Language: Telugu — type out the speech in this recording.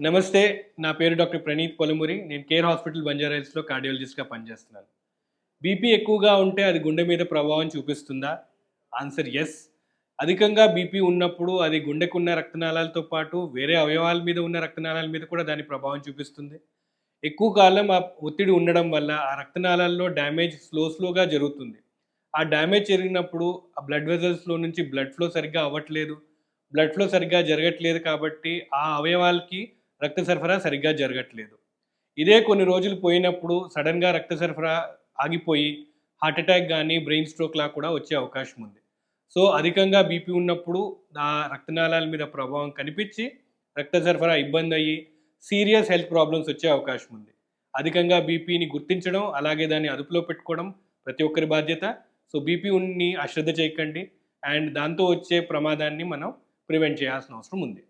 నమస్తే నా పేరు డాక్టర్ ప్రణీత్ పొలమురి. నేను కేర్ హాస్పిటల్ బంజారాహిల్స్లో కార్డియాలజిస్ట్గా పనిచేస్తున్నాను. బీపీ ఎక్కువగా ఉంటే అది గుండె మీద ప్రభావం చూపిస్తుందా? ఆన్సర్ ఎస్ అధికంగా బీపీ ఉన్నప్పుడు అది గుండెకున్న రక్తనాళాలతో పాటు వేరే అవయవాల మీద ఉన్న రక్తనాళాల మీద కూడా దాని ప్రభావం చూపిస్తుంది. ఎక్కువ కాలం ఆ ఒత్తిడి ఉండడం వల్ల ఆ రక్తనాళాల్లో డ్యామేజ్ స్లో స్లోగా జరుగుతుంది. ఆ డ్యామేజ్ జరిగినప్పుడు ఆ బ్లడ్ వెజల్స్లో నుంచి బ్లడ్ ఫ్లో సరిగ్గా అవ్వట్లేదు. బ్లడ్ ఫ్లో సరిగ్గా జరగట్లేదు కాబట్టి ఆ అవయవాలకి రక్త సరఫరా సరిగ్గా జరగట్లేదు. ఇదే కొన్ని రోజులు పోయినప్పుడు సడన్గా రక్త సరఫరా ఆగిపోయి హార్ట్ అటాక్ కానీ బ్రెయిన్ స్ట్రోక్ లా కూడా వచ్చే అవకాశం ఉంది. సో అధికంగా బీపీ ఉన్నప్పుడు ఆ రక్తనాళాల మీద ప్రభావం కనిపించి రక్త సరఫరా ఇబ్బంది అయ్యి సీరియస్ హెల్త్ ప్రాబ్లమ్స్ వచ్చే అవకాశం ఉంది. అధికంగా బీపీని గుర్తించడం అలాగే దాన్ని అదుపులో పెట్టుకోవడం ప్రతి ఒక్కరి బాధ్యత. సో బీపీ ఉన్ని అశ్రద్ధ చేయకండి. అండ్ దాంతో వచ్చే ప్రమాదాన్ని మనం ప్రివెంట్ చేయాల్సిన అవసరం ఉంది.